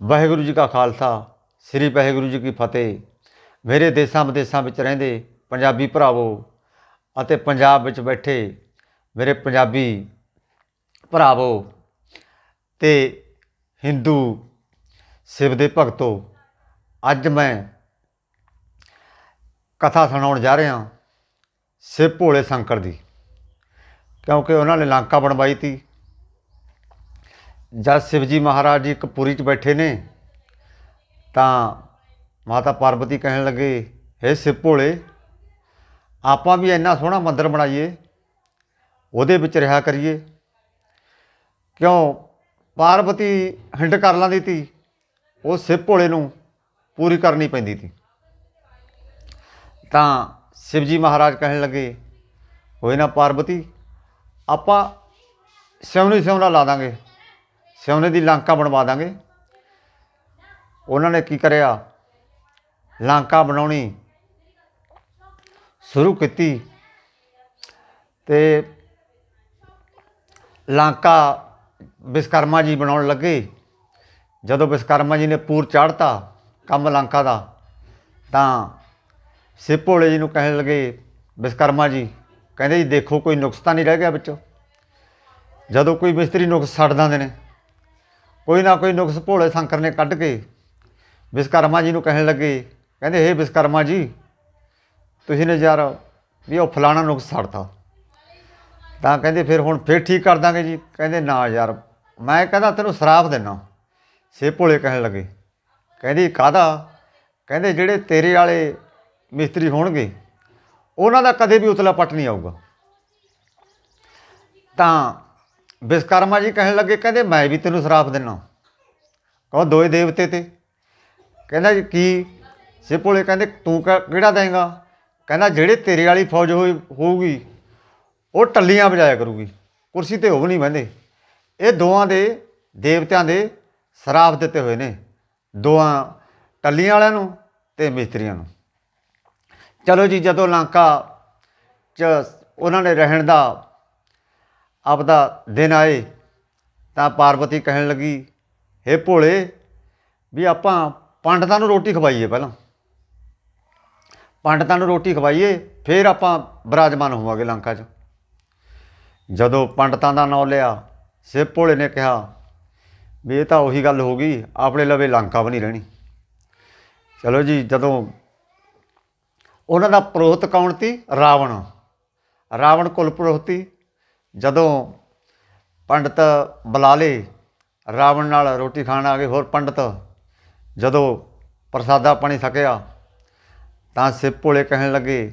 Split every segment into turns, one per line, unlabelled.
ਵਾਹਿਗੁਰੂ ਜੀ ਕਾ ਖਾਲਸਾ, ਸ੍ਰੀ ਵਾਹਿਗੁਰੂ ਜੀ ਕੀ ਫਤਿਹ। ਮੇਰੇ ਦੇਸਾਂ ਵਿਦੇਸਾਂ ਵਿੱਚ ਰਹਿੰਦੇ ਪੰਜਾਬੀ ਭਰਾਵੋ ਅਤੇ ਪੰਜਾਬ ਵਿੱਚ ਬੈਠੇ ਮੇਰੇ ਪੰਜਾਬੀ ਭਰਾਵੋ ਤੇ ਹਿੰਦੂ ਸਿਵ ਦੇ ਭਗਤੋ, ਅੱਜ ਮੈਂ ਕਥਾ ਸੁਣਾਉਣ ਜਾ ਰਿਹਾ ਸਿਵ ਭੋਲੇ ਸ਼ੰਕਰ ਦੀ, ਕਿਉਂਕਿ ਉਹਨਾਂ ਨੇ ਲੰਕਾ ਬਣਵਾਈ ਤੀ। ਜਦ ਸ਼ਿਵਜੀ ਮਹਾਰਾਜ ਜੀ ਕਪੂਰੀ 'ਚ ਬੈਠੇ ਨੇ, ਤਾਂ ਮਾਤਾ ਪਾਰਵਤੀ ਕਹਿਣ ਲੱਗੇ, ਹੇ ਸਿਵ ਭੋਲੇ, ਆਪਾਂ ਵੀ ਇੰਨਾ ਸੋਹਣਾ ਮੰਦਿਰ ਬਣਾਈਏ, ਉਹਦੇ ਵਿੱਚ ਰਿਹਾ ਕਰੀਏ। ਕਿਉਂ? ਪਾਰਵਤੀ ਹਿੰਡ ਕਰ ਲਾਂਦੀ ਤੀ, ਉਹ ਸਿਵ ਭੋਲੇ ਨੂੰ ਪੂਰੀ ਕਰਨੀ ਪੈਂਦੀ ਤੀ। ਤਾਂ ਸ਼ਿਵਜੀ ਮਹਾਰਾਜ ਕਹਿਣ ਲੱਗੇ, ਹੋਏ ਨਾ ਪਾਰਵਤੀ ਆਪਾਂ ਸਿਉਣੀ ਸਿਉਣਾ ਲਾ ਦਾਂਗੇ। ਸਿਉਨੇ ਦੀ ਲਾਂਕਾ ਬਣਵਾ ਦਾਂਗੇ। ਉਹਨਾਂ ਨੇ ਕੀ ਕਰਿਆ? ਲਾਂਕਾ ਬਣਾਉਣੀ ਸ਼ੁਰੂ ਕੀਤੀ ਤੇ ਲਾਂਕਾ ਵਿਸ਼ਕਰਮਾ ਜੀ ਬਣਾਉਣ ਲੱਗੇ। ਜਦੋਂ ਵਿਸ਼ਕਰਮਾ ਜੀ ਨੇ ਪੂਰ ਚਾੜਤਾ ਕੰਮ ਲਾਂਕਾ ਦਾ, ਤਾਂ ਸਿਵ ਭੋਲੇ ਜੀ ਨੂੰ ਕਹਿਣ ਲੱਗੇ ਵਿਸ਼ਕਰਮਾ ਜੀ, ਕਹਿੰਦੇ ਜੀ ਦੇਖੋ ਕੋਈ ਨੁਕਸ ਤਾਂ ਨਹੀਂ ਰਹਿ ਗਿਆ ਵਿੱਚੋਂ। ਜਦੋਂ ਕੋਈ ਮਿਸਤਰੀ ਨੁਕਸ ਛੱਡ ਦਿੰਦੇ ਨੇ ਕੋਈ ਨਾ ਕੋਈ ਨੁਕਸ ਭੋਲੇ ਸ਼ੰਕਰ ਨੇ ਕੱਢ ਕੇ ਵਿਸ਼ਕਰਮਾ ਜੀ ਨੂੰ ਕਹਿਣ ਲੱਗੇ। ਕਹਿੰਦੇ, ਹੇ ਵਿਸ਼ਕਰਮਾ ਜੀ, ਤੁਸੀਂ ਨੇ ਯਾਰ ਵੀ ਉਹ ਫਲਾਣਾ ਨੁਕਸ ਛੱਡਤਾ। ਤਾਂ ਕਹਿੰਦੇ, ਫਿਰ ਹੁਣ ਫਿਰ ਠੀਕ ਕਰ ਦਾਂਗੇ ਜੀ। ਕਹਿੰਦੇ, ਨਾ ਯਾਰ, ਮੈਂ ਕਹਿੰਦਾ, ਤੈਨੂੰ ਸ਼ਰਾਪ ਦੇਣਾ ਸੇ ਭੋਲੇ ਕਹਿਣ ਲੱਗੇ। ਕਹਿੰਦੀ, ਕਾਹਦਾ? ਕਹਿੰਦੇ, ਜਿਹੜੇ ਤੇਰੇ ਵਾਲੇ ਮਿਸਤਰੀ ਹੋਣਗੇ, ਉਹਨਾਂ ਦਾ ਕਦੇ ਵੀ ਉਤਲਾ ਪੱਟ ਨਹੀਂ ਆਊਗਾ। ਤਾਂ ਵਿਸ਼ਕਰਮਾ ਜੀ ਕਹਿਣ ਲੱਗੇ, ਕਹਿੰਦੇ ਮੈਂ ਵੀ ਤੈਨੂੰ ਸ਼ਰਾਪ ਦਿੰਨਾ। ਕਹੋ ਦੋਏ ਦੇਵਤੇ ਤੇ। ਕਹਿੰਦਾ ਜੀ, ਕੀ? ਸਿਪੋਲੇ ਕਹਿੰਦੇ, ਤੂੰ ਕਿਹੜਾ ਦੇਂਗਾ? ਕਹਿੰਦਾ, ਜਿਹੜੇ ਤੇਰੇ ਵਾਲੀ ਫੌਜ ਹੋਈ, ਹੋਊਗੀ, ਉਹ ਟੱਲੀਆਂ ਵਜਾਇਆ ਕਰੂਗੀ। ਕੁਰਸੀ ਤੇ ਉਹ ਵੀ ਨਹੀਂ ਬਹਿੰਦੇ। ਇਹ ਦੋਵਾਂ ਦੇ ਦੇਵਤਿਆਂ ਦੇ ਸ਼ਰਾਪ ਦਿੱਤੇ ਹੋਏ ਨੇ। ਦੋਆਂ ਟੱਲੀਆਂ ਵਾਲਿਆਂ ਨੂੰ ਤੇ ਮਿਸਤਰੀਆਂ ਨੂੰ। ਚਲੋ ਜੀ, ਜਦੋਂ ਲੰਕਾ ਚ ਉਹਨਾਂ ਨੇ ਰਹਿਣ ਦਾ ਆਪਦਾ ਦਿਨ ਆਏ ਤਾਂ ਪਾਰਵਤੀ ਕਹਿਣ ਲੱਗੀ, ਹੇ ਭੋਲੇ, ਵੀ ਆਪਾਂ ਪੰਡਤਾਂ ਨੂੰ ਰੋਟੀ ਖਵਾਈਏ ਪਹਿਲਾਂ। ਪੰਡਤਾਂ ਨੂੰ ਰੋਟੀ ਖਵਾਈਏ, ਫਿਰ ਆਪਾਂ ਬਰਾਜਮਾਨ ਹੋਵਾਂਗੇ ਲੰਕਾ 'ਚ। ਜਦੋਂ ਪੰਡਤਾਂ ਦਾ ਨਾਮ ਲਿਆ ਸਿਵ ਭੋਲੇ ਨੇ ਕਿਹਾ, ਵੀ ਇਹ ਤਾਂ ਉਹੀ ਗੱਲ ਹੋ ਗਈ, ਆਪਣੇ ਲਵੇ ਲੰਕਾ ਵੀ ਨਹੀਂ ਰਹਿਣੀ। ਚਲੋ ਜੀ, ਜਦੋਂ ਉਹਨਾਂ ਦਾ ਪ੍ਰੋਹਤ ਕੌਣ ਸੀ? ਰਾਵਣ। ਰਾਵਣ ਕੁਲ ਪ੍ਰੋਹਤੀ ਜਦੋਂ ਪੰਡਤ ਬੁਲਾ ਲਏ ਰਾਵਣ ਨਾਲ ਰੋਟੀ ਖਾਣ ਆ ਗਏ ਹੋਰ ਪੰਡਤ, ਜਦੋਂ ਪ੍ਰਸਾਦਾ ਪਾਣੀ ਛਕਿਆ, ਤਾਂ ਸਿਵ ਭੋਲੇ ਕਹਿਣ ਲੱਗੇ,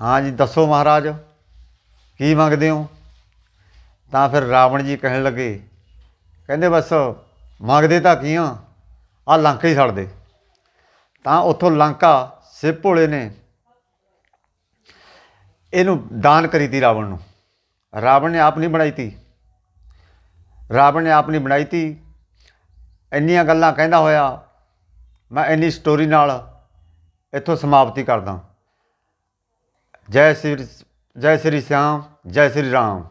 ਹਾਂ ਜੀ, ਦੱਸੋ ਮਹਾਰਾਜ, ਕੀ ਮੰਗਦੇ ਹੋ? ਤਾਂ ਫਿਰ ਰਾਵਣ ਜੀ ਕਹਿਣ ਲੱਗੇ, ਕਹਿੰਦੇ ਬਸ ਮੰਗਦੇ ਤਾਂ ਕੀ ਆ ਆ ਲੰਕਾ ਹੀ ਛੱਡ ਦੇ। ਤਾਂ ਉੱਥੋਂ ਲੰਕਾ ਸਿਵ ਭੋਲੇ ਨੇ ਇਹਨੂੰ ਦਾਨ ਕਰੀ ਤੀ ਰਾਵਣ ਨੂੰ। ਰਾਵਣ ਨੇ ਆਪ ਨਹੀਂ ਬਣਾਈ ਤੀ। ਰਾਵਣ ਨੇ ਆਪ ਨਹੀਂ ਬਣਾਈ ਤੀ। ਇੰਨੀਆਂ ਗੱਲਾਂ ਕਹਿੰਦਾ ਹੋਇਆ, ਮੈਂ ਇੰਨੀ ਸਟੋਰੀ ਨਾਲ ਇੱਥੋਂ ਸਮਾਪਤੀ ਕਰਦਾ। ਜੈ ਸ੍ਰੀ ਜੈ ਸ੍ਰੀ ਸਿਆਮ, ਜੈ ਸ੍ਰੀ ਰਾਮ।